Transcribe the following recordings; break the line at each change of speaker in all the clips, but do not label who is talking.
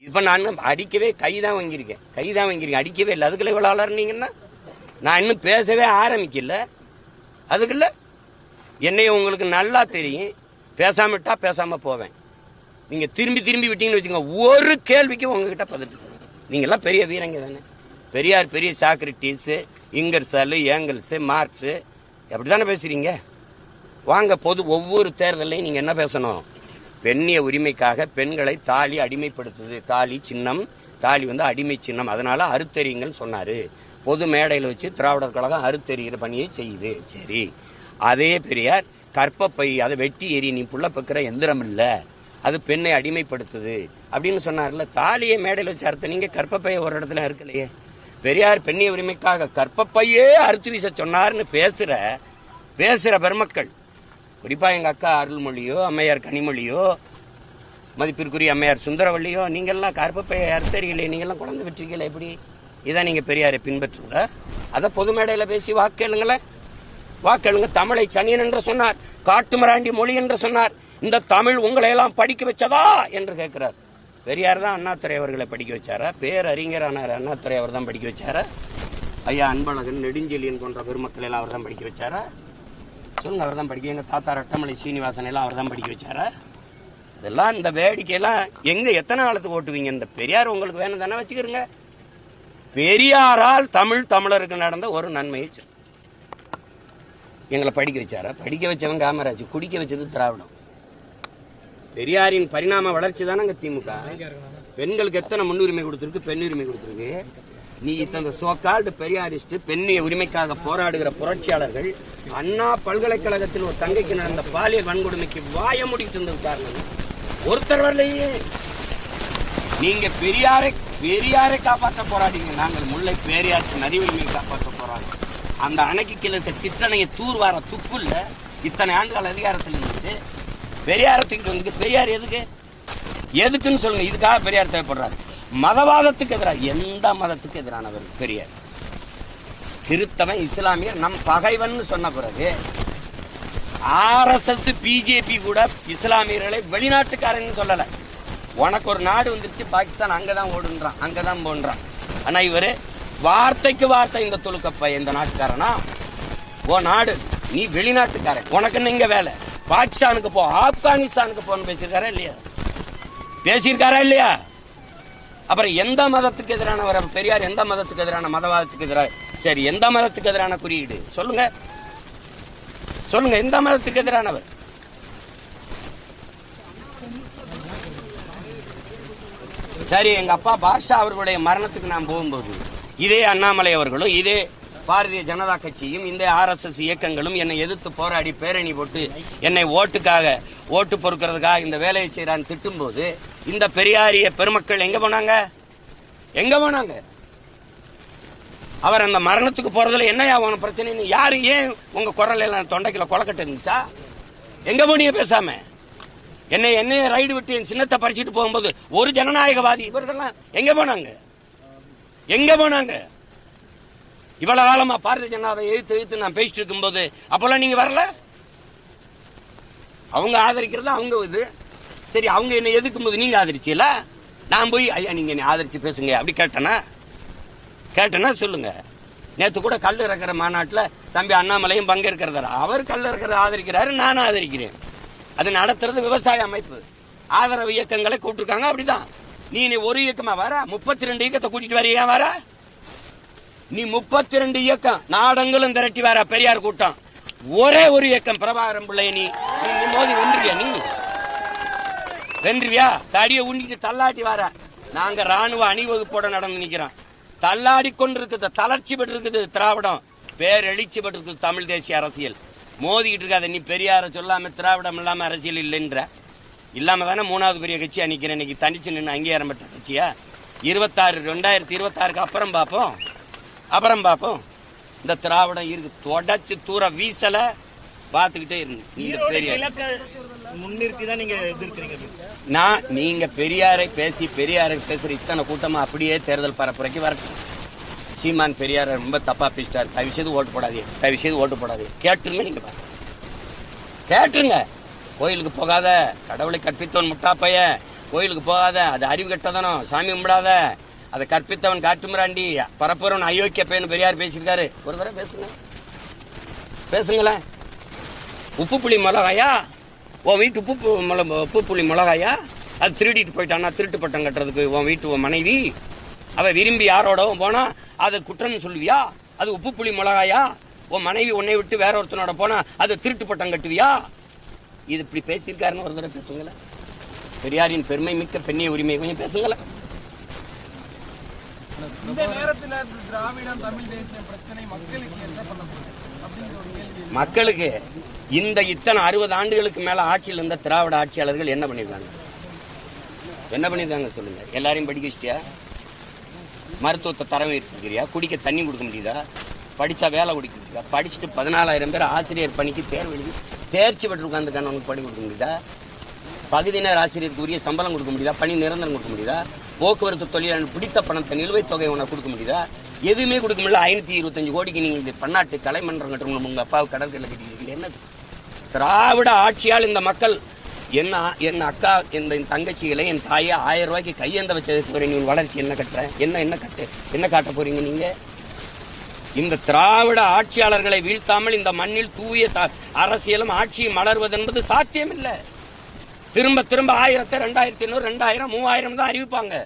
இப்ப நான் அடிக்கவே கை தான் வாங்கியிருக்கேன். கை தான் வாங்கியிருக்கேன். அடிக்கவே இல்லை. அதுக்குள்ள இவ்வளவு அலர்னீங்கன்னா நான் இன்னும் பேசவே ஆரம்பிக்கல. அதுக்குள்ள என்னைய உங்களுக்கு நல்லா தெரியும். பேசாம விட்டா பேசாம போவேன். நீங்க திரும்பி திரும்பி விட்டீங்கன்னு வச்சுக்கோங்க. ஒரு கேள்விக்கு உங்ககிட்ட பதில். நீங்க எல்லாம் பெரிய வீரங்க தானே. பெரியார் பெரிய சாக்ரட்டிஸ் இங்கர்ஸாலு ஏங்கல்ஸ் மார்க்ஸ். அப்படித்தானே பேசுறீங்க? வாங்க பொது ஒவ்வொரு தேர்தலையும் நீங்க என்ன பேசணும்? பெண்ணிய உரிமைக்காக பெண்களை தாலி அடிமைப்படுத்துது. தாலி சின்னம் தாலி வந்து அடிமை சின்னம். அதனால அறுத்தறிங்கன்னு சொன்னாரு. பொது மேடையில் வச்சு திராவிடர் கழகம் அறுத்தறிகிற பணியை செய்யுது. சரி. அதே பெரியார் கற்பப்பை அதை வெட்டி எரி நீ புள்ள பக்கிற எந்திரம் இல்ல. அது பெண்ணை அடிமைப்படுத்துது. அப்படின்னு சொன்னார்ல. தாலியை மேடையில் வச்சு அறுத்த நீங்க கற்பப்பையை ஒரு இடத்துல இருக்கலையே பெரியார் பெண்ணிய உரிமைக்காக கற்பப்பையே அறுத்து வீச சொன்னார்னு பேசுற பேசுற பெருமக்கள். குறிப்பா எங்க அக்கா அருள்மொழியோ அம்மையார் கனிமொழியோ மதிப்பிற்குரிய அம்மையார் சுந்தரவள்ளியோ நீங்கள்லாம் கற்பப்பையை அறுத்தறிகளே நீங்கள்லாம் குழந்தை பெற்றீங்களே எப்படி? இதான் நீங்கள் பெரியாரை பின்பற்றுங்க. அதை பொது மேடையில் பேசி வாக்கேளுங்களேன் வாக்கெழுங்க தமிழை சனியன் என்று சொன்னார் காட்டுமராண்டி மொழி என்று சொன்னார். இந்த தமிழ் உங்களை எல்லாம் படிக்க வச்சதா என்று கேட்கிறார். பெரியார் தான் அண்ணாத்துறை அவர்களை படிக்க வச்சாரா? பேரறிஞரானார் அண்ணாத்துறை அவர் தான் படிக்க வச்சாரா? ஐயா அன்பழகன் நெடுஞ்செழியன் போன்ற பெருமக்கள் எல்லாம் அவர் தான் படிக்க வச்சாரா? சொல்லுங்க அவர் தான் படிக்க எங்க தாத்தா ரட்டமலை சீனிவாசன் எல்லாம் அவர் தான் படிக்க வச்சாரா? இதெல்லாம் இந்த வேடிக்கையெல்லாம் எங்க எத்தனை காலத்துக்கு ஓட்டுவீங்க? இந்த பெரியார் உங்களுக்கு வேணும் தானே வச்சுக்கிறீங்க. பெரியாரால் தமிழ் தமிழருக்கு நடந்த ஒரு நன்மையை எங்களை படிக்க வச்சாரா? படிக்க வச்சவன் காமராஜ் குடிக்க வச்சது திராவிடம். பெரியாரின் பரிணாம வளர்ச்சி தானே திமுக. பெண்களுக்கு எத்தனை முன்னுரிமை கொடுத்திருக்கு? பெண்ணுரிமை கொடுத்திருக்கு. நீ இந்த சோக்கால்டு பெரியாரிஸ்ட் பெண்ணிய உரிமைக்காக போராடுகிற புரட்சியாளர்கள் அண்ணா பல்கலைக்கழகத்தில் ஒரு தங்கைக்கு நடந்த பாலியல் வன்கொடுமைக்கு வாய முடிட்டு இருந்தது காரணம் ஒருத்தர் வரலையே. நீங்க பெரியாரை பெரியாரை காப்பாற்ற போராடிங்க. நாங்கள் முல்லை பெரியாருக்கு நதி உரிமையை காப்பாற்ற போராடுறோம் அந்த அணைக்கு கிழக்கு இருக்க சிற்றணையை தூர்வார துப்புல்ல இத்தனை ஆண்டுகள் அதிகாரத்தில் இருந்துச்சு. பெரியாரத்துக்கு வந்து பெரியார் எதுக்கு? எதுக்குன்னு சொல்லுங்க. இதுக்காக பெரியார் தேவைப்படுறாரு. மதவாதத்துக்கு எதிராக எந்த மதத்துக்கு எதிரானவர் பெரியார்? கிறித்தவன் இஸ்லாமியர் நம் பகைவன் சொன்ன பிறகு ஆர்எஸ்எஸ் பிஜேபி கூட இஸ்லாமியர்களை வெளிநாட்டுக்காரன் சொல்லல. உனக்கு ஒரு நாடு வந்துருச்சு பாகிஸ்தான் அங்கதான் ஓடுன்றான் அங்கதான் போன்றான். ஆனா இவரு வார்த்தைக்கு வார்த்தை இந்த துளுக்கப்ப இந்த நாட்டுக்காரனா? ஓ நாடு நீ வெளிநாட்டுக்காரன். உனக்கு இங்க வேலை? பாகிஸ்தானுக்கு போ ஆப்கானிஸ்தானுக்கு போன்னு பேசியிருக்காரா இல்லையா? பேசியிருக்காரா இல்லையா? அப்புறம் எந்த மதத்துக்கு எதிரானவர் பெரியார் எந்த மதத்துக்கு எதிரான மதவாதத்துக்கு எதிராக? சரி எந்த மதத்துக்கு எதிரான குறியீடு? சொல்லுங்க. சொல்லுங்க எந்த மதத்துக்கு எதிரானவர்? சரி எங்க அப்பா பாஷா அவர்களுடைய மரணத்துக்கு நான் போகும்போது இதே அண்ணாமலை அவர்களும் இதே பாரதிய ஜனதா கட்சியும் இந்த ஆர்எஸ்எஸ் இயக்கங்களும் என்னை எதிர்த்து போராடி பேரணி போட்டு என்னை ஓட்டுக்காக ஓட்டு பொறுக்கிறதுக்காக இந்த வேலையை செய்யறான்னு திட்டும்போது இந்த பெரியாரிய பெருமக்கள் எங்க போனாங்க? எங்க போனாங்க? அவர் அந்த மரணத்துக்கு போறதுல என்ன உன பிரச்சனை யாரு ஏன் உங்க குரல் எல்லாம் தொண்டைக்குல கொலக்கட்டு இருந்துச்சா? எங்க போனீங்க பேசாம? என்னை என்னைய ரைடு விட்டு என் சின்னத்தை பறிச்சுட்டு போகும்போது ஒரு ஜனநாயகவாதி இவர்கள்லாம் எங்க போனாங்க? எங்க போனாங்க? இவ்வளவு காலமா பாரதிய ஜனதாவை எழுத்து எழுத்து நான் பேசிட்டு இருக்கும்போது அப்பெல்லாம் நீங்க வரல? அவங்க ஆதரிக்கிறது அவங்க இது. சரி அவங்க என்ன எதுக்கும் போது நீங்க ஆதரிச்சீல நான் போய் ஐயா நீங்க என்னை ஆதரிச்சு பேசுங்க. அப்படி கேட்டனா கேட்டனா சொல்லுங்க. நேத்து கூட கல் இறக்குற மாநாட்டில் தம்பி அண்ணாமலையும் பங்கேற்கிறதா அவர் கல் இறக்கிறத ஆதரிக்கிறாரு நானும் ஆதரிக்கிறேன். அது நடத்துறது விவசாய அமைப்பு. ஆதரவு இயக்கங்களை கூப்பிட்டுருக்காங்க அப்படிதான். நீ நீ ஒரு இயக்கமா வர? முப்பத்தி ரெண்டு இயக்கத்தை கூட்டிட்டு வர ஏன் வர? நீ முப்பத்தி ரெண்டு இயக்கம் நாடங்களும் திரட்டி வர பெரியார் கூட்டம். ஒரே ஒரு இயக்கம் பிரபாகரம் பிள்ளை நீ மோதி வென்றுவியா நீ? வென்றுவியா? தடிய உண்டிட்டு தள்ளாட்டி வர. நாங்க ராணுவ அணிவகுப்போட நடந்து நிக்கிறோம். தள்ளாடி கொண்டிருக்கிறது தளர்ச்சி பெற்றிருக்குது திராவிடம். பேரெழிச்சி பெற்றிருக்குது தமிழ் தேசிய அரசியல். மோதிக்கிட்டு இருக்காத நீ பெரியார சொல்லாம திராவிடம் இல்லாம அரசியல் இல்லைன்ற. இல்லாம தானே மூணாவது பெரிய கட்சியா நிக்கிறேன். இன்னைக்கு தனிச்சு நின்று அங்கீகாரம் பெற்ற கட்சியா? இருபத்தாறு ரெண்டாயிரத்தி இருபத்தாறுக்கு அப்புறம் பார்ப்போம் அப்புறம் பார்ப்போம் இந்த திராவிடம் இருக்கு தொடச்சு தூர வீசலை. பார்த்துக்கிட்டே இருந்து நீங்க பெரிய
இலக்க முன்னிறுத்தி தான் நீங்க எதிர்க்கிறீங்க
நான் நீங்க பெரியாரை பேசி பெரியாரை பேசுற இத்தனை கூட்டமா அப்படியே தேர்தல் பரப்புரைக்கு வரட்டும் சீமான் பெரியாரை ரொம்ப தப்பா பேசிட்டாரு. தயவு செய்து ஓட்டு போடாதீங்க. தயவு செய்து ஓட்டு போடாதீங்க. கேட்டுருங்க நீங்க. கேட்டுருங்க. கோயிலுக்கு போகாத. கடவுளை கற்பித்தவன் முட்டா பையன் கோயிலுக்கு போகாத. அது அறிவு கெட்டதனம். சாமி கும்பிடாத. அதை கற்பித்தவன் காட்டுமிராண்டி. பரப்புறவன் அயோக்கிய பையன் பெரியார் பேசியிருக்காரு. ஒரு தடவை பேசுங்க. பேசுங்களேன். உப்பு புளி மிளகாயா? உன் வீட்டு உப்பு மிள- உப்பு புளி மிளகாயா? அது திருடிட்டு போயிட்டானா திருட்டு பட்டம் கட்டுறதுக்கு உன் வீட்டு உன் மனைவி. அவ விரும்பி யாரோடவும் போனா அது குற்றம்னு சொல்லுவியா? அது உப்பு புளி மிளகாயா? உன் மனைவி உன்னை விட்டு வேற ஒருத்தனோட போனா அது திருட்டு பட்டம் கட்டுவியா? இது இப்படி பேசியிருக்காருன்னு ஒரு தடவை பேசுங்களேன். பெரியாரின் பெருமை மிக்க பெண்ணிய உரிமை கொஞ்சம் பேசுங்களேன்.
இந்த நேரத்தில் திராவிடம் தமிழ் தேசிய பிரச்சனை மக்களுக்கு என்ன பண்ண போகுது?
மக்களுக்கு இந்த இத்தனை அறுபது ஆண்டுகளுக்கு மேல ஆட்சியில் இருந்த திராவிட ஆட்சியாளர்கள் என்ன பண்ணிருக்காங்க? என்ன பண்ணிருக்காங்க சொல்லுங்க. எல்லாரையும் படிக்க வச்சிட்டியா? மருத்துவத்தை தரம் இருக்கிறியா குடிக்க தண்ணி கொடுக்க முடியுதா? படிச்சா வேலை கொடுக்க முடியுதா? படிச்சுட்டு பதினாலாயிரம் பேர் ஆசிரியர் பணிக்கு தேர்வு எழுதி தேர்ச்சி பெற்று உட்காந்துக்கான உனக்கு பணி கொடுக்க முடியுதா? பகுதி நேர ஆசிரியருக்கு உரிய சம்பளம் கொடுக்க முடியுதா? பணி நிரந்தரம் கொடுக்க முடியுதா? போக்குவரத்து தொழிலாளர் பிடித்த பணத்தை நிலுவைத் தொகை உனக்கு கொடுக்க முடியுதா? எதுவுமே கொடுக்க முடியல. ஐநூத்தி இருபத்தஞ்சு கோடிக்கு நீங்க இந்த பன்னாட்டு கலைமன்றம் கட்டணும். உங்க அப்பாவுக்கு கடற்கரை கட்டிக்கிறீங்க என்னது? திராவிட ஆட்சியால் இந்த மக்கள் என்ன என் அக்கா இந்த என் தங்கச்சிகளை என் தாயை ஆயிரம் ரூபாய்க்கு கையேந்த வச்சதுக்கு போறீங்க வளர்ச்சி என்ன கட்டுற? என்ன என்ன கட்டு? என்ன காட்ட போறீங்க நீங்க? இந்த திராவிட ஆட்சியாளர்களை வீழ்த்தாமல் இந்த மண்ணில் தூய த- அரசியலும் ஆட்சியும் மலர்வது என்பது சாத்தியமில்லை. திரும்ப திரும்ப ஆயிரத்தை ரெண்டாயிரத்தி ஐநூறு ரெண்டாயிரம் மூவாயிரம் தான் அறிவிப்பாங்க.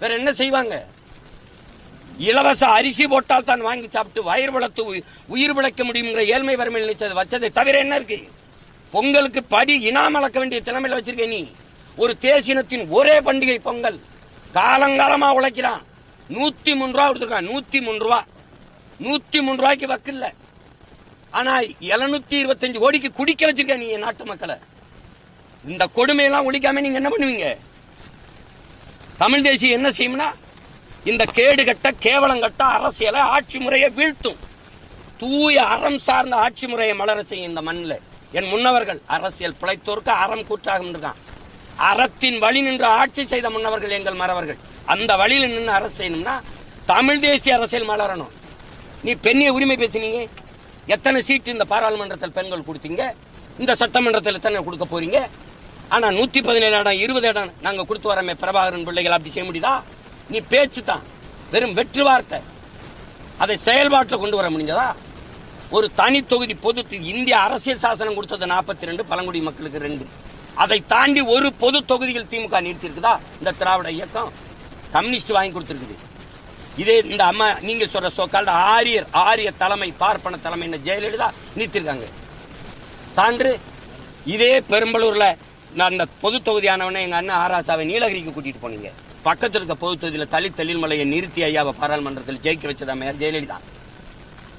வேற என்ன செய்வாங்க? இலவச அரிசி போட்டால் தான் வாங்கி சாப்பிட்டு வயிறு வளர்த்து உயிர் பிழைக்க முடியுங்கிற ஏழ்மை வறுமையில் நினைச்சது வச்சதை தவிர என்ன இருக்கு? பொங்கலுக்கு படி இனாம் அளக்க வேண்டிய திறமையில வச்சிருக்க நீ. ஒரு தேசினத்தின் ஒரே பண்டிகை பொங்கல். காலங்காலமா உழைக்கிறான். நூத்தி மூணு ரூபா கொடுத்துருக்கான். நூத்தி மூணு ரூபா. நூத்தி மூணு ரூபாய்க்கு வக்கில்ல ஆனா எழுநூத்தி இருபத்தஞ்சு கோடிக்கு குடிக்க வச்சிருக்க நீ என் நாட்டு மக்களை. இந்த கொடுமையெல்லாம் ஒழிக்காம நீங்க என்ன பண்ணுவீங்க? தமிழ் தேசியம் என்ன செய்யும்னா இந்த கேடு கட்ட கேவலம் அரசியலை ஆட்சி முறையை வீழ்த்தும். தூய அறம் சார்ந்த ஆட்சி முறையை மலர செய்யும் இந்த மண்ணில். என் முன்னவர்கள் அரசியல் பிழைத்தோருக்கு அறம் கூற்றாக இருக்கான் அறத்தின் வழி நின்று ஆட்சி செய்த முன்னவர்கள் எங்கள் மறவர்கள். அந்த வழியில் நின்று அரசு செய்யணும்னா தமிழ் தேசிய அரசியல் மலரணும். நீ பெண்ணிய உரிமை பேசினீங்க. எத்தனை சீட்டு இந்த பாராளுமன்றத்தில் பெண்கள் கொடுத்தீங்க? இந்த சட்டமன்றத்தில் எத்தனை கொடுக்க போறீங்க? ஆனா நூத்தி பதினேழு இடம் இருபது இடம் நாங்க கொடுத்து வரமே பிரபாகரன் பிள்ளைகள் அப்படி செய்ய முடியுதா? நீ பேச்சு தான் வெறும் வெற்று வார்த்தை. அதை செயல்பாட்டில் கொண்டு வர முடிஞ்சதா? ஒரு தனி தொகுதி பொது இந்திய அரசியல் சாசனம் கொடுத்தது நாற்பத்தி ரெண்டு பழங்குடி மக்களுக்கு ரெண்டு. அதை தாண்டி ஒரு பொது தொகுதியில் திமுக நிறுத்திருக்குதா இந்த திராவிட இயக்கம் கம்யூனிஸ்ட் வாங்கி கொடுத்திருக்குது. இதே இந்த அம்மா நீங்க சொல்ற சோக்கால் ஆரியர் ஆரிய தலைமை பார்ப்பன தலைமை ஜெயலலிதா நீத்திருக்காங்க சான்று இதே பெரும்பலூர்ல நான் அந்த பொது தொகுதியானவனே எங்க அண்ணன் ஆராசாவை நீலகிரிக்கு கூட்டிட்டு போனீங்க. பக்கத்தில் இருக்க பொது தொகுதியில தொழில்மலையை நிறுத்தி ஐயாவை பாராளுமன்றத்தில் ஜெயிக்க வச்சதா மேயர் ஜெயலலிதா?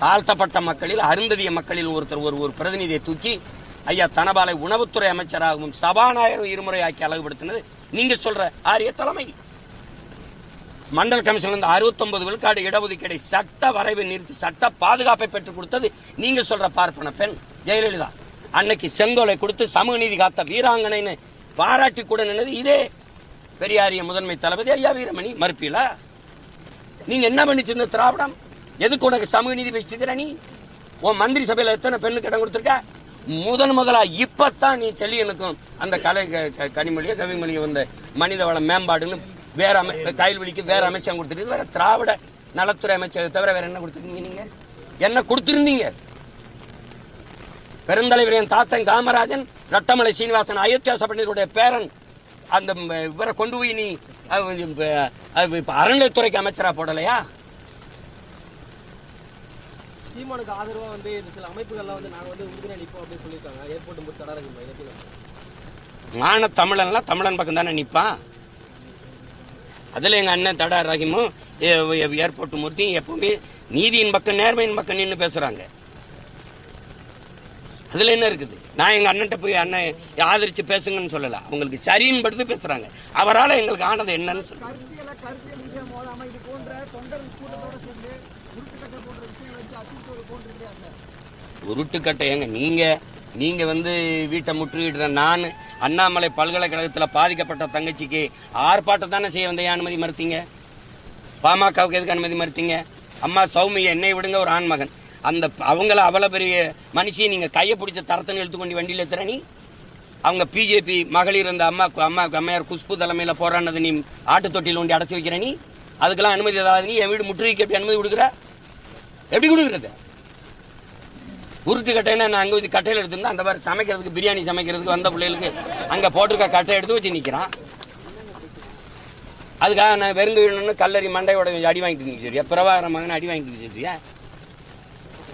தாழ்த்தப்பட்ட மக்களில் அருந்ததிய மக்களில் ஒருத்தர் ஒரு ஒரு பிரதிநிதியை தூக்கி ஐயா தனபாலை உணவுத்துறை அமைச்சராகவும் சபாநாயகரும் இருமுறை ஆக்கி அழகுபடுத்தினது. நீங்க சொல்ற ஆரிய தலைமை. மண்டல கமிஷன் வந்து 69 விழுக்காடு இடஒதுக்கீடை சட்ட வரைவை நிறுத்தி சட்ட பாதுகாப்பை பெற்றுக் கொடுத்தது நீங்க சொல்ற பார்ப்பன பெண் ஜெயலலிதா. அன்னைக்கு செங்கோலை கொடுத்து சமூக நீதி காத்த வீராங்கனைன்னு பாராட்டி கூட நின்னது இதே பெரியாரிய முதன்மை தளபதி ஐயா வீரமணி மறுப்பீலா நீங்க என்ன பண்ணிச்சிருந்த திராவிடம்? எதுக்கு உனக்கு சமூக நீதி பேசிட்டு இருக்கிற நீ? உன் மந்திரி சபையில எத்தனை பெண்ணுக்கு இடம் கொடுத்துருக்க? முதன் முதலா இப்பத்தான் நீ செல்லியனுக்கும் அந்த கலை க- கனிமொழியோ கவிமொழியோ வந்த மனித வள மேம்பாடுன்னு வேற அமை கைல்வெளிக்கு வேற அமைச்சகம் கொடுத்துருக்கு வேற திராவிட நலத்துறை அமைச்சர் தவிர வேற என்ன கொடுத்துருக்கீங்க நீங்க? என்ன கொடுத்திருந்தீங்க? பெருந்தலைவர் என் தாத்தன் காமராஜன் ரட்டமலை சீனிவாசன் அயோத்தியா சபையினருடைய பேரன் அந்த இவரை கொண்டு போய் நீ இப்ப, அறநிலையத்துறைக்கு அமைச்சரா போடலையா?
சீமானுக்கு ஆதரவா வந்து சில அமைப்புகள்லாம் வந்து நாங்க வந்து உறுதுணை அளிப்போம் அப்படின்னு சொல்லியிருக்காங்க. ஏர்போர்ட் முடி தடாரங்க
மான தமிழன்லாம் தமிழன் பக்கம் தானே நிப்பான் அதுல எங்க அண்ணன் தடா ஏ- ஏர்போர்ட் மூர்த்தியும் எப்பவுமே நீதியின் பக்கம் நேர்மையின் பக்கம் நின்னு பேசுறாங்க. அதுல என்ன இருக்குது? நான் எங்க அண்ணன்ட்ட போய் அண்ணன் ஆதரிச்சு பேசுங்கன்னு சொல்லல. அவங்களுக்கு சரின்னு படுத்து பேசுறாங்க. அவரால எங்களுக்கு ஆனது என்னன்னு சொல்லுங்க.
உருட்டுக்கட்டை
ஏங்க நீங்க நீங்க வந்து வீட்டை முற்றுகிடுற நான் அண்ணாமலை பல்கலைக்கழகத்துல பாதிக்கப்பட்ட தங்கச்சிக்கு ஆர்ப்பாட்டம் தானே செய்ய வந்த அனுமதி மறுத்தீங்க? பாமகவுக்கு எதுக்கு அனுமதி மறுத்தீங்க? அம்மா சௌமிய என்னை விடுங்க ஒரு ஆண்மகன். அந்த அவங்கள அவ்வளவு பெரிய மனுஷியை நீங்க கையை பிடிச்ச தரத்தனை இழுத்து கொண்டு வண்டியில் ஏத்துற நீ? அவங்க பிஜேபி மகளிர் அந்த அம்மா அம்மா அம்மையார் குஷ்பு தலைமையில போராடினது நீ ஆட்டு தொட்டியில் ஒண்டி அடைச்சி வைக்கிற நீ? அதுக்கெல்லாம் அனுமதி ஏதாவது நீ என் வீடு முற்றுகைக்கு எப்படி அனுமதி கொடுக்குற? எப்படி கொடுக்குறது? உருட்டு கட்டைன்னா நான் அங்க வச்சு கட்டையில எடுத்திருந்தா அந்த மாதிரி சமைக்கிறதுக்கு பிரியாணி சமைக்கிறதுக்கு வந்த பிள்ளைகளுக்கு அங்க போட்டிருக்க கட்டை எடுத்து வச்சு நிக்கிறான். அதுக்காக நான் வெறுங்கு வீணுன்னு கல்லறி மண்டையோட அடி வாங்கிட்டு இருந்துச்சு பிரபாகரமாக அடி வாங்கிட்டு நிற்கிறியா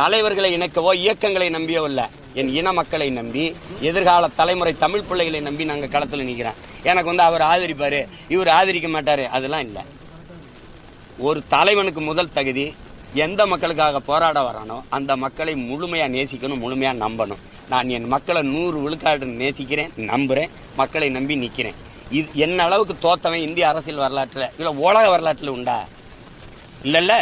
தலைவர்களை இணைக்கவோ இயக்கங்களை நம்பியோ இல்ல. என் இன மக்களை நம்பி எதிர்கால தலைமுறை தமிழ் பிள்ளைகளை நம்பி நாங்க களத்துல நிக்கிறேன். எனக்கு வந்து அவர் ஆதரிப்பாரு. இவர் ஆதரிக்க மாட்டாரு. அதெல்லாம் இல்ல. ஒரு தலைவனுக்கு முதல் தகுதி எந்த மக்களுக்காக போராட வரானோ அந்த மக்களை முழுமையா நேசிக்கணும் முழுமையா நம்பணும். நான் என் மக்களை நூறு விழுக்காடு நேசிக்கிறேன் நம்புறேன் மக்களை நம்பி நிக்கிறேன். இது என்ன அளவுக்கு தோத்தவன் இந்திய அரசியல் வரலாற்றுல இல்ல உலக வரலாற்றுல உண்டா? இல்லைல்ல.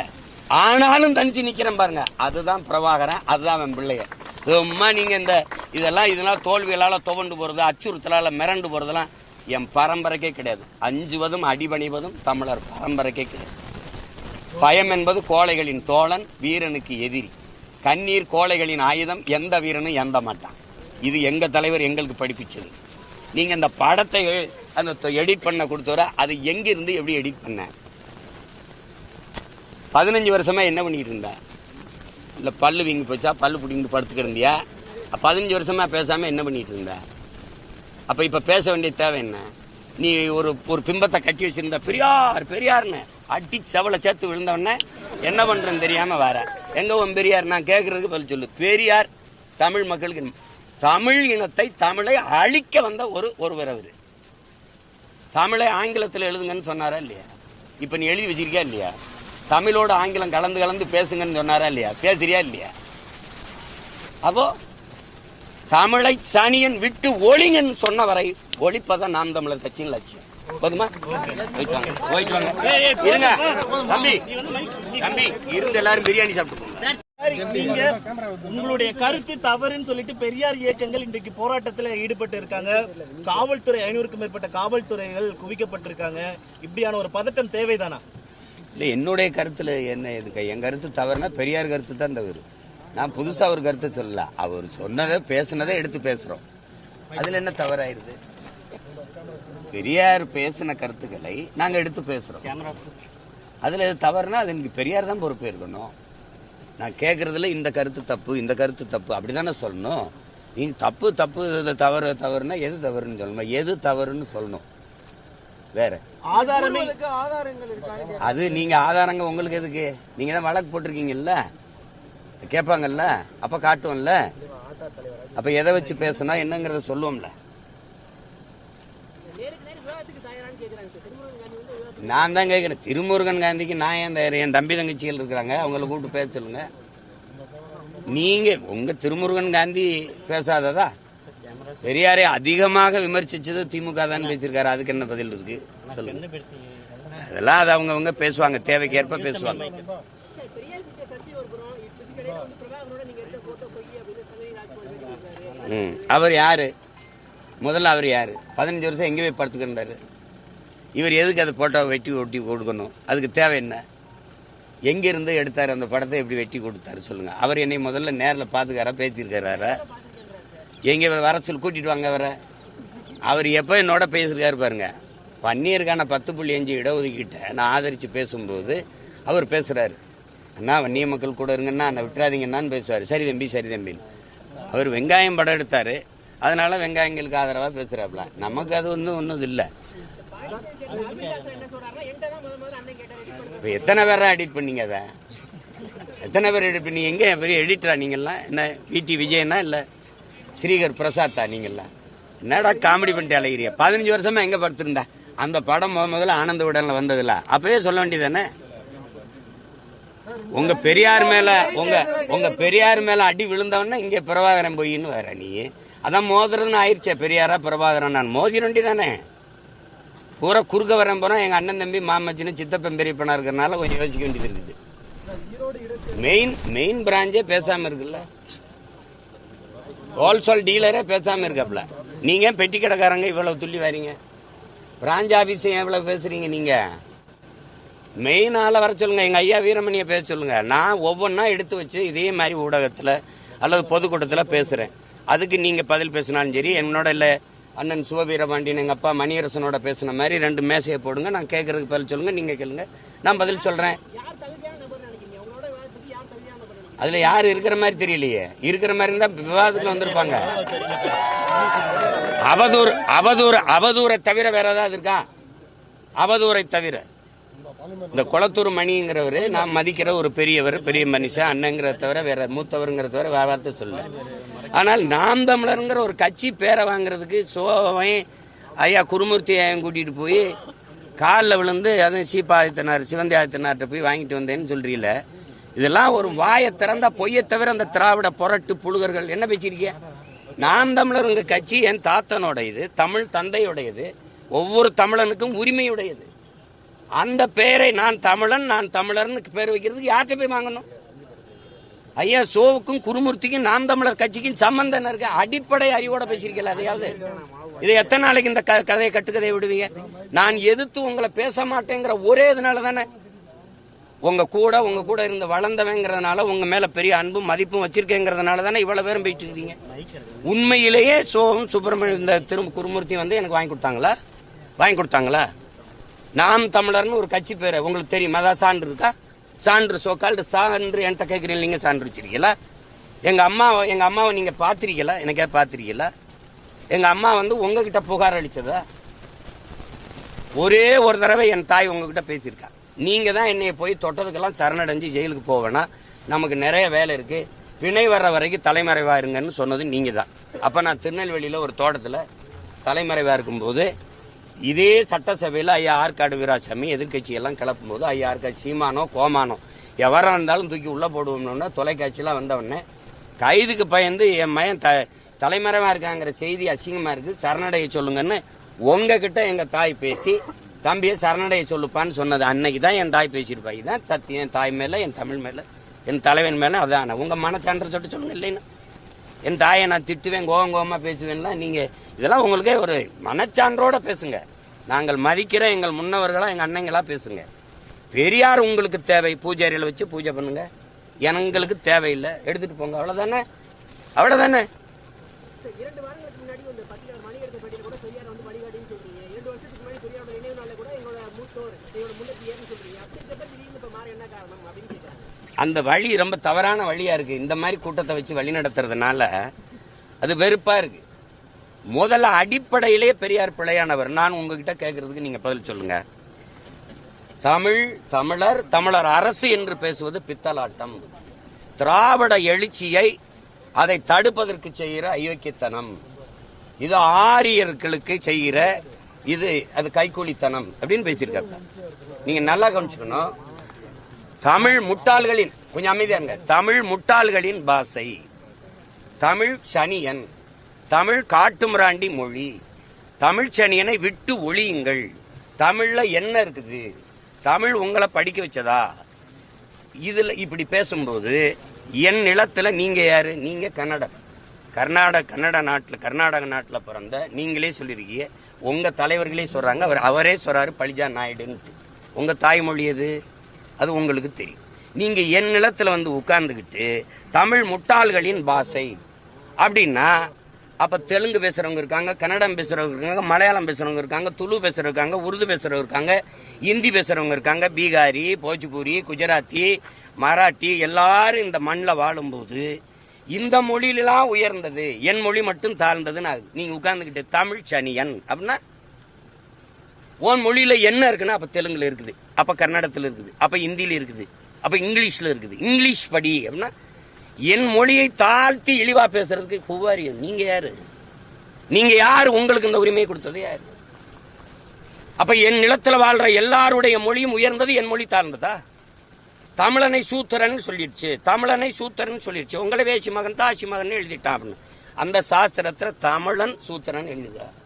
ஆனாலும் தனிச்சு நிக்கிறேன் பாருங்க. அதுதான் பிரபாகரன் அதுதான் அவன் பிள்ளைய சும்மா நீங்க இந்த இதெல்லாம் இதெல்லாம் தோல்விகளால துவண்டு போறது அச்சுறுத்தலால மிரண்டு போறதெல்லாம் என் பரம்பரைக்கே கிடையாது. அஞ்சுவதும் அடிபணிவதும் தமிழர் பரம்பரைக்கே கிடையாது. பயம் என்பது கோழைகளின் தோழன் வீரனுக்கு எதிரி. கண்ணீர் கோழைகளின் ஆயுதம் எந்த வீரனும் எந்த மாட்டான். இது எங்க தலைவர் எங்களுக்கு படிப்பிச்சது. நீங்க இந்த படத்தை அந்த எடிட் பண்ண கொடுத்தவரை அது எங்கிருந்து எப்படி எடிட் பண்ண? பதினஞ்சு வருஷமா என்ன பண்ணிக்கிட்டு இருந்த? இல்ல பல்லு வீங்கி போச்சா? பல்லு பிடிங்கிட்டு படுத்துக்கிறந்தியா இருந்தியா? பதினஞ்சு வருஷமா பேசாம என்ன பண்ணிட்டு இருந்த? அப்ப இப்ப பேச வேண்டிய தேவை என்ன? நீ ஒரு ஒரு பிம்பத்தை கட்டி வச்சிருந்த பெரியார் பெரியார்னு அடி செவல சேர்த்து விழுந்தவன என்ன பண்றேன்னு தெரியாம வர. எங்க உன் பெரியார்? நான் கேட்கறதுக்கு பதில் சொல்லு. பெரியார் தமிழ் மக்களுக்கு தமிழ் இனத்தை தமிழை அழிக்க வந்த ஒரு ஒருவர் அவரு. தமிழை ஆங்கிலத்தில் எழுதுங்கன்னு சொன்னாரா இல்லையா? இப்ப நீ எழுதி வச்சிருக்கியா இல்லையா? தமிழோட ஆங்கிலம் கலந்து கலந்து பேசுங்கன்னு சொன்னாரா இல்லையா? பேசுறியா இல்லையா? அப்போ தமிழை சனியன் விட்டு ஒளிங்கன்னு சொன்ன வரை ஒழிப்பதான் நாம் தமிழர் கட்சியின் லட்சியம். போதுமா? போயிட்டு வாங்க போயிட்டு வாங்க. இருங்க தம்பி தம்பி இருந்து எல்லாரும் பிரியாணி சாப்பிட்டு
நீங்க உங்களுடைய கருத்து தவறுன்னு சொல்லிட்டு பெரியார் இயக்கங்கள் இன்றைக்கு போராட்டத்தில் ஈடுபட்டு இருக்காங்க. காவல்துறை ஐநூறுக்கும் மேற்பட்ட காவல்துறைகள் குவிக்கப்பட்டிருக்காங்க. இப்படியான ஒரு பதட்டம் தேவைதானா?
இல்ல என்னுடைய கருத்துல என்ன எதுக்கு என் கருத்து தவறுனா பெரியார் கருத்து தான் தவறு நான் புதுசா ஒரு கருத்து சொல்லல. அவர் சொன்னதை பேசுனதை எடுத்து பேசுறோம். அதுல என்ன தவறாயிருது? பெரியார் பேசின கருத்துக்களை நாங்க எடுத்து பேசுறோம். அதுல எது தவறுனா அது எனக்கு பெரியார் தான் பொறுப்பு இருக்கணும் நான் கேட்கறதுல இந்த கருத்து தப்பு இந்த கருத்து தப்பு அப்படிதானே சொல்லணும். நீங்க தப்பு தப்பு தவறு தவறுனா எது தவறுன்னு சொல்லணும்? எது தவறுன்னு சொல்லணும்? வேற.
ஆதாரமே.
அது நீங்க ஆதாரங்க உங்களுக்கு எதுக்கு? நீங்க தான் வழக்கு போட்டிருக்கீங்கல்ல? கேட்பாங்கல்ல அப்ப காட்டுவோம்ல? அப்ப எதை வச்சு பேசணும் என்னங்கறத சொல்லுவோம்ல. நான் தான் கேட்கிறேன் திருமுருகன் காந்திக்கு நான் ஏன் தயார்? என் தம்பி தங்கச்சிகள் இருக்கிறாங்க. அவங்கள கூப்பிட்டு பேச சொல்லுங்க. நீங்க உங்க திருமுருகன் காந்தி பேசாததா? பெரியாரை அதிகமாக விமர்சிச்சது திமுக தான் பேசியிருக்காரு. அதுக்கு என்ன பதில் இருக்கு? சொல்லுங்க. அதெல்லாம் அது அவங்கவங்க பேசுவாங்க. தேவைக்கேற்ப பேசுவாங்க? அவர் யாரு? முதல்ல அவர் யாரு? பதினஞ்சு வருஷம் எங்க போய் படுத்துக்கிட்டாரு இவர் எதுக்கு அதை போட்டோ வெட்டி ஒட்டி கொடுக்கணும்? அதுக்கு தேவை என்ன? எங்கிருந்து எடுத்தார் அந்த படத்தை? எப்படி வெட்டி கொடுத்தாரு? சொல்லுங்க. அவர் என்னை முதல்ல நேரில் பார்த்துக்காரா பேசியிருக்காரா? எங்க வர சொல்லி கூட்டிட்டு வாங்க வர அவர் எப்போ என்னோட பேசியிருக்காரு பாருங்க. வன்னியருக்கான பத்து புள்ளி அஞ்சு இடஒதுக்கீட்டை நான் ஆதரித்து பேசும்போது அவர் பேசுகிறாரு அண்ணா வன்னிய மக்கள் கூட இருங்கன்னா நான் விட்டுறாதீங்கன்னான்னு பேசுவார். சரி தம்பி சரி தம்பின்னு அவர் வெங்காயம் படம் எடுத்தார். அதனால வெங்காயங்களுக்கு ஆதரவாக பேசுகிறாப்புல நமக்கு அது வந்து ஒன்றும் இல்லை. இப்போ எத்தனை பேரா எடிட் பண்ணீங்க அதை? எத்தனை பேர் எடிட் பண்ணி எங்கே பெரிய எடிட்டரா நீங்கள்லாம்? என்ன பிடி விஜயனா இல்லை? ஸ்ரீகர் பிரசாத்தா நீங்களா என்னடா காமெடி பண்ணிட்டு அழகிறிய பதினஞ்சு வருஷமா எங்கே படுத்திருந்தா? அந்த படம் முத முதல்ல ஆனந்த உடன்ல வந்ததுல. அப்பவே சொல்ல வேண்டியதானே உங்க பெரியார் மேல உங்க உங்க பெரியார் மேல அடி விழுந்தவன்னா இங்க பிரபாகரன் போயின்னு வேற நீ. அதான் மோதுறதுன்னு ஆயிடுச்சே பெரியாரா பிரபாகரன் நான். மோதிர வேண்டியதானே? பூரா குறுக்க வரேன் போனா எங்க அண்ணன் தம்பி மாமச்சின்னு சித்தப்பன் பெரியப்பனா இருக்கிறனால கொஞ்சம் யோசிக்க வேண்டியது இருக்குது. மெயின் மெயின் பிராஞ்சே பேசாம இருக்குல்ல? ஹோல்சேல் டீலரே பேசாம இருக்காப்ல. நீங்க பெட்டி கடைக்காரங்க இவ்வளவு துள்ளி வரீங்க? பிராஞ்ச் ஆபீஸ் எவ்வளவு பேசுறீங்க நீங்க? மெயின் ஆளை வர சொல்லுங்க எங்க ஐயா வீரமணியை பேச சொல்லுங்க. நான் ஒவ்வொன்றா எடுத்து வச்சு இதே மாதிரி ஊடகத்துல அல்லது பொதுக்கூட்டத்தில் பேசுறேன். அதுக்கு நீங்க பதில் பேசினாலும் சரி என்னோட இல்ல அண்ணன் சிவவீரபாண்டியன் எங்க அப்பா மணியரசனோட பேசின மாதிரி ரெண்டு மேசையை போடுங்க நான் கேட்கறதுக்கு பதில் சொல்லுங்க நீங்க கேளுங்க. நான் பதில் சொல்றேன். அதுல யார் இருக்கிற மாதிரி தெரியலையே. இருக்கிற மாதிரி இருந்தா விவாதத்துல வந்திருப்பாங்க. அவதூறு அவதூறு அவதூரை தவிர வேற ஏதாவது இருக்கா? அவதூரை தவிர. இந்த குளத்தூர் மணிங்கிறவர் நான் மதிக்கிற ஒரு பெரியவர் பெரிய மனுஷன் அண்ணங்கிறத தவிர வேற மூத்தவருங்கிறத தவிர வேற வார்த்தை சொல்ல ஆனால் நாம் தமிழருங்கிற ஒரு கட்சி பேரை வாங்குறதுக்கு சோவை ஐயா குருமூர்த்தி ஐயன் கூட்டிட்டு போய் காலில் விழுந்து அதுவும் சீப்பாதித்தனார் சிவந்தி ஆதித்தனார்கிட்ட போய் வாங்கிட்டு வந்தேன்னு சொல்றீல இதெல்லாம் ஒரு வாயை திறந்த பொய்யை தவிர அந்த திராவிட புரட்டு புழுகர்கள் என்ன பேசிருக்கீங்க தமிழர் தமிழருங்க கட்சி என் தாத்தனுடையது தமிழ் தந்தையுடையது ஒவ்வொரு தமிழனுக்கும் உரிமையுடையது. அந்த பெயரை நான் தமிழன் நான் தமிழர்னு பேர் வைக்கிறதுக்கு யார்கிட்ட போய் வாங்கணும்? ஐயா சோவுக்கும் குருமூர்த்திக்கும் நாம் தமிழர் கட்சிக்கும் சம்பந்தம் இருக்கு? அடிப்படை அறிவோட பேசியிருக்கல அதையாவது? இதை எத்தனை நாளைக்கு இந்த க- கதையை கட்டுக்கதையை விடுவீங்க? நான் எதிர்த்து உங்களை பேச மாட்டேங்கிற ஒரே இதனால தானே உங்க கூட உங்க கூட இருந்து வளர்ந்தவங்கிறதுனால உங்க மேல பெரிய அன்பும் மதிப்பும் வச்சிருக்கேங்கிறதுனால தானே இவ்வளவு பேரும் போயிட்டு இருக்கீங்க? உண்மையிலேயே சோகம் சுப்பிரமணியம் இந்த திரு குருமூர்த்தி வந்து எனக்கு வாங்கி கொடுத்தாங்களா? வாங்கி கொடுத்தாங்களா? நாம் தமிழர்னு ஒரு கட்சி பேர். உங்களுக்கு தெரியும். அதான் சான்று இருக்கா? சான்று சோக்கால்டு சான்று என்கிட்ட கேட்குறீங்க. நீங்க சான்று வச்சிருக்கீங்களா? எங்க அம்மா எங்க அம்மாவை நீங்க பாத்திருக்கீங்களா எனக்கே பார்த்துருக்கீங்களா? எங்க அம்மா வந்து உங்ககிட்ட புகார் அளிச்சதா? ஒரே ஒரு தடவை என் தாய் உங்ககிட்ட பேசியிருக்கா. நீங்க தான் என்னைய போய் தொட்டதுக்கெல்லாம் சரணடைஞ்சு ஜெயிலுக்கு போவேனா நமக்கு நிறைய வேலை இருக்கு. வினை வர்ற வரைக்கும் தலைமறைவா இருங்கன்னு சொன்னது நீங்க தான். அப்ப நான் திருநெல்வேலியில ஒரு தோட்டத்துல தலைமறைவா இருக்கும்போது இதே சட்டசபையில் ஐயா ஆற்காடு வீராசாமி எதிர்க்கட்சி எல்லாம் கிளப்பும் போது ஐயா ஆற்காடு சீமானோ கோமானோ எவராக இருந்தாலும் தூக்கி உள்ள போடுவோம்னு தொலைக்காட்சியெல்லாம் வந்தவொடனே கைதுக்கு பயந்து என் மயன் த தலைமறைவா இருக்காங்கிற செய்தி அசிங்கமா இருக்கு. சரணடைய சொல்லுங்கன்னு உங்ககிட்ட எங்க தாய் பேசி தம்பியை சரணடைய சொல்லுப்பான்னு சொன்னது அன்னைக்கு தான் என் தாய் பேசியிருப்பா. இதுதான் சத்தியம். என் தாய் மேல என் தமிழ் மேல என் தலைவன் மேல அதான். உங்க மனச்சான்ற சொல்லிட்டு சொல்லுங்க இல்லைன்னா. என் தாயை நான் திட்டுவேன் கோவம் கோவமா பேசுவேன்லாம் நீங்க இதெல்லாம் உங்களுக்கே ஒரு மனச்சான்றோட பேசுங்க. நாங்கள் மதிக்கிற எங்கள் முன்னவர்களா எங்க அன்னைங்களா பேசுங்க. பெரியார் உங்களுக்கு தேவை. பூஜாரியில் வச்சு பூஜை பண்ணுங்க. எங்களுக்கு தேவையில்லை. எடுத்துட்டு போங்க. அவ்வளவுதானே? அவ்வளவுதானே? அந்த வழி ரொம்ப தவறான வழியா இருக்கு. இந்த மாதிரி கூட்டத்தை வச்சு வழி நடத்துறதுனால அது வெறுப்பா இருக்கு. முதல்ல அடிப்படையிலே பெரியார் பிழையானவர் நான் உங்ககிட்ட கேட்கறதுக்கு நீங்க பதில் சொல்லுங்க. தமிழ் தமிழர் தமிழர் அரசு என்று பேசுவது பித்தலாட்டம். திராவிட எழுச்சியை அதை தடுப்பதற்கு செய்கிற அயோக்கியத்தனம். இது ஆரியர்களுக்கு செய்கிற இது அது கைக்கூலித்தனம் அப்படின்னு பேசியிருக்காங்க நீங்க நல்லா கவனிச்சுக்கணும். தமிழ் முட்டாள்களின் கொஞ்சம் அமைதியா இருங்க. தமிழ் முட்டாள்களின் பாசை தமிழ் சனியன். தமிழ் காட்டுமிராண்டி மொழி. தமிழ் சனியனை விட்டு ஒழியுங்கள். தமிழ்ல என்ன இருக்குது? தமிழ் உங்களை படிக்க வச்சதா? இதுல இப்படி பேசும்போது என் நிலத்துல நீங்க யாரு? நீங்க கன்னடம். கர்நாடக கன்னட நாட்டில் கர்நாடக நாட்டில் பிறந்த நீங்களே சொல்லியிருக்கீங்க உங்க தலைவர்களே சொல்றாங்க. அவர் அவரே சொல்றாரு பழிஜா நாயுடுன்ட்டு உங்க தாய்மொழி எது? அது உங்களுக்கு தெரியும். நீங்க என் நிலத்துல வந்து உட்கார்ந்துக்கிட்டு தமிழ் முட்டாள்களின் பாஷை. அப்படின்னா அப்ப தெலுங்கு பேசுறவங்க இருக்காங்க கன்னடம் பேசுறவங்க இருக்காங்க மலையாளம் பேசுறவங்க இருக்காங்க துளு பேசுறவங்க இருக்காங்க உருது பேசுறவங்க இருக்காங்க ஹிந்தி பேசுறவங்க இருக்காங்க பீகாரி போஜ்பூரி குஜராத்தி மராட்டி எல்லாரும் இந்த மண்ணில் வாழும்போது இந்த மொழியிலாம் உயர்ந்தது என் மொழி மட்டும் தாழ்ந்ததுன்னு நீங்க உட்கார்ந்துக்கிட்டு தமிழ் சனியன் அப்படின்னா உன் மொழியில என்ன இருக்குன்னா அப்ப தெலுங்குல இருக்குது. அப்ப கன்னடத்துல இருக்குது. அப்ப ஹிந்தியில இருக்குது. அப்ப இங்கிலீஷ்ல இருக்குது. இங்கிலீஷ் படி அப்படின்னா என் மொழியை தாழ்த்தி இழிவா பேசுறதுக்கு குவாரியம் நீங்க யாரு? நீங்க யாரு? உங்களுக்கு இந்த உரிமையை கொடுத்தது யாரு? அப்ப என் நிலத்தில் வாழ்ற எல்லாருடைய மொழியும் உயர்ந்தது என் மொழி தாழ்ந்ததா? தமிழனை சூத்திரன் சொல்லிடுச்சு. தமிழனை சூத்திரன் சொல்லிடுச்சு. உங்களை வேசி மகன் தாசி மகன் எழுதிட்டான் அப்படின்னு. அந்த சாஸ்திரத்தில் தமிழன் சூத்திரன் எழுதுகிறார்.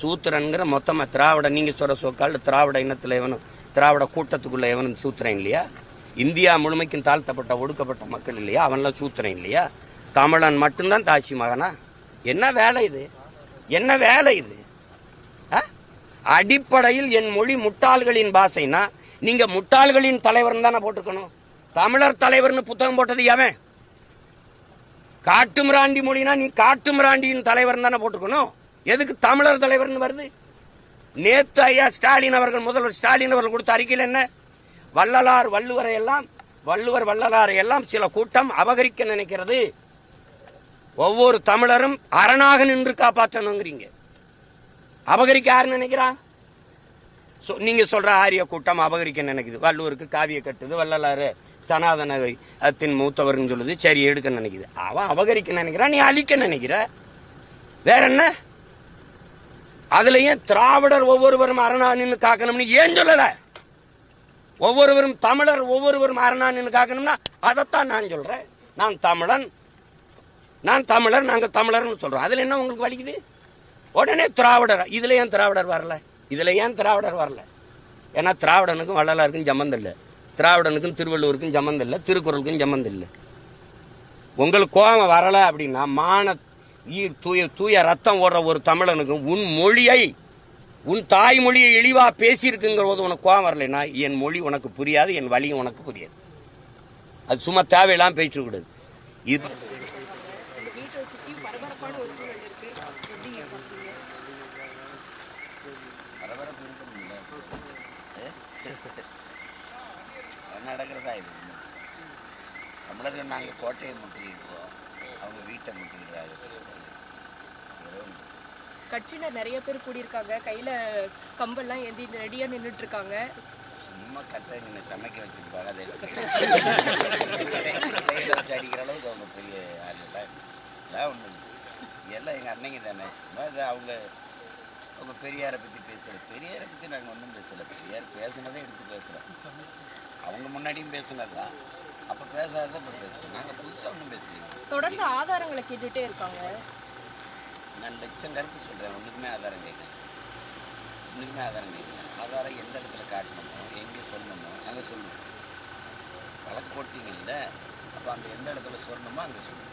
சூத்திரனுங்கிற மொத்தமாக திராவிட நீங்கள் சொல்கிற சொக்கால் திராவிட இனத்தில் எவனும் திராவிட கூட்டத்துக்குள்ளே எவனும் சூத்திரன் இல்லையா? இந்தியா முழுமைக்கும் தாழ்த்தப்பட்ட ஒடுக்கப்பட்ட மக்கள் இல்லையா? அவன்லாம் சூத்திரன் இல்லையா? தமிழன் மட்டும்தான் தாசி மகனா? என்ன வேலை இது? என்ன வேலை இது? ஆ? அடிப்படையில் என் மொழி முட்டாள்களின் பாஷைனா நீங்க முட்டாள்களின் தலைவர் தானே போட்டுக்கணும் தமிழர் தலைவர்னு புத்தகம் போட்டது எவன்? காட்டுமிராண்டி மொழினா நீ காட்டுமிராண்டியின் தலைவர் தானே போட்டுக்கணும் எதுக்கு தமிழர் தலைவர்னு வருது? நேத்து ஐயா ஸ்டாலின் அவர்கள் முதல்வர் ஸ்டாலின் அவர்கள் கொடுத்த அறிக்கையில் என்ன? வள்ளலார் வள்ளுவரை எல்லாம் வள்ளுவர் வள்ளலாரை எல்லாம் சில கூட்டம் அபகரிக்க நினைக்கிறது. ஒவ்வொரு தமிழரும் அரணாக நின்று காப்பாற்றணுங்கிறீங்க. அபகரிக்க யாரு நினைக்கிறா? நீங்க சொல்ற ஆரிய கூட்டம் அபகரிக்க நினைக்குது. வள்ளுவருக்கு காவிய கட்டுது வள்ளலாறு சனாதனத்தின் மூத்தவர்னு சொல்லுது சரி எடுக்க நினைக்குது. அவன் அபகரிக்க நினைக்கிறான் நீ அழிக்க நினைக்கிற. வேற என்ன? அதுலயும் திராவிடர் ஒவ்வொருவரும் அரணா நின்று காக்கணும்னு ஏன் சொல்லல? ஒவ்வொருவரும் தமிழர் ஒவ்வொருவரும் அரணா நின்று காக்கணும்னா அதைத்தான் நான் சொல்றேன். நான் தமிழன் நான் தமிழர் நாங்க தமிழர்னு சொல்றோம். அதுல என்ன உங்களுக்கு வலிக்குது? உடனே திராவிடர் இதுல ஏன் திராவிடர் வரல? இதுல ஏன் திராவிடர் வரல? ஏன்னா திராவிடனுக்கும் வள்ளலாருக்கும் சம்மந்தம் இல்லை. திராவிடனுக்கும் திருவள்ளுவருக்கும் சம்மந்தம் இல்லை திருக்குறளுக்கும் சம்மந்தம் இல்லை. உங்களுக்கு கோபம் வரல அப்படின்னா மான தூய தூய ரத்தம் ஓடுற ஒரு தமிழனுக்கும் உன் மொழியை உன் தாய்மொழியை இழிவா பேசியிருக்குங்கிற போது உனக்கு கோவம் வரலைன்னா என் மொழி உனக்கு புரியாது என் வழியும் உனக்கு புரியாது. அது சும்மா தேவையெல்லாம் பேசிட்டு கூடாது. இது நடக்கிறதா இது? தமிழர்கள் நாங்கள் கோட்டையை முட்டிக்கிட்டோம் அவங்க வீட்டை முட்டிக்கிட்டாங்க
கட்சியினர் நிறைய பேர் கூடியிருக்காங்க. கையில கம்பெல்லாம் ஏந்தி ரெடியா நின்றுட்டு இருக்காங்க
சும்மா கட்டங்க சமைக்க வச்சிருப்பாங்க அதை கையில் வச்சு. அடிக்கிற அளவுக்கு அவங்க பெரிய ஆள் இல்லை. எல்லாம் ஒன்றும் எல்லாம் எங்கள் அன்னைங்க தானே. சும்மா இது அவங்க அவங்க பெரியாரை பற்றி பேசுறது பெரியாரை பற்றி நாங்கள் ஒன்றும் பேசலை. பெரியார் பேசுனதை எடுத்து பேசுகிறோம் அவங்க முன்னாடியும் பேசுனது தான் அப்போ பேசாததை இப்போ பேசுகிறோம் நாங்கள் புதுசாக ஒன்றும் பேசலைங்க.
தொடர்ந்து ஆதாரங்களை கேட்டுட்டே இருக்காங்க.
நான் லட்சம் கருத்து சொல்கிறேன் ஒன்றுக்குமே ஆதாரம் கேட்குறேன். ஒன்றுக்குமே ஆதாரம் கேட்குறேன். ஆதாரம் எந்த இடத்துல காட்டணுமோ எங்கே சொல்லணுமோ அங்கே சொல்லணும். வழக்கு போட்டீங்கல்ல அப்போ அந்த எந்த இடத்துல சொல்லணுமோ அங்கே சொல்லணும்.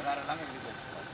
ஆதாரம் இல்லாமல் எப்படி பேசலாம்